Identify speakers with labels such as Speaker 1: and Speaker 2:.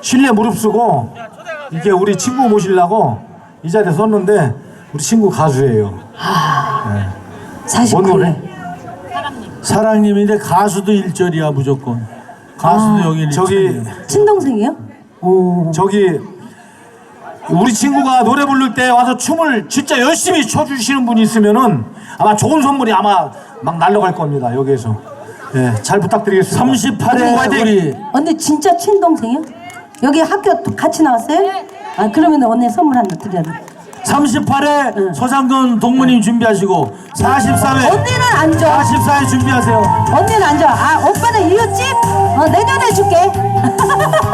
Speaker 1: 실내 무릅쓰고 이게 우리 친구 모시려고 이 자리에 섰는데 우리 친구 가수예요. 뭔 노래?
Speaker 2: 49년.
Speaker 3: 사랑님인데 가수도 일절이야 무조건. 가수도 여기 일절이야
Speaker 1: 저기
Speaker 2: 친동생이요? 오.
Speaker 1: 저기 우리 친구가 노래 부를 때 와서 춤을 진짜 열심히 춰주시는 분이 있으면은 아마 좋은 선물이 아마 막 날라갈 겁니다 여기에서 예, 잘 부탁드리겠습니다
Speaker 3: 38회
Speaker 1: 화이팅!
Speaker 3: 우리
Speaker 2: 언니 진짜 친동생이요? 여기 학교 또 같이 나왔어요? 아 그러면 언니 선물 하나 드려야 돼.
Speaker 3: 38회 서장돈 동무님 준비하시고 44회
Speaker 2: 언니는 앉아.
Speaker 3: 44회 준비하세요.
Speaker 2: 언니는 앉아. 아 오빠는 이웃집? 어 내년에 줄게.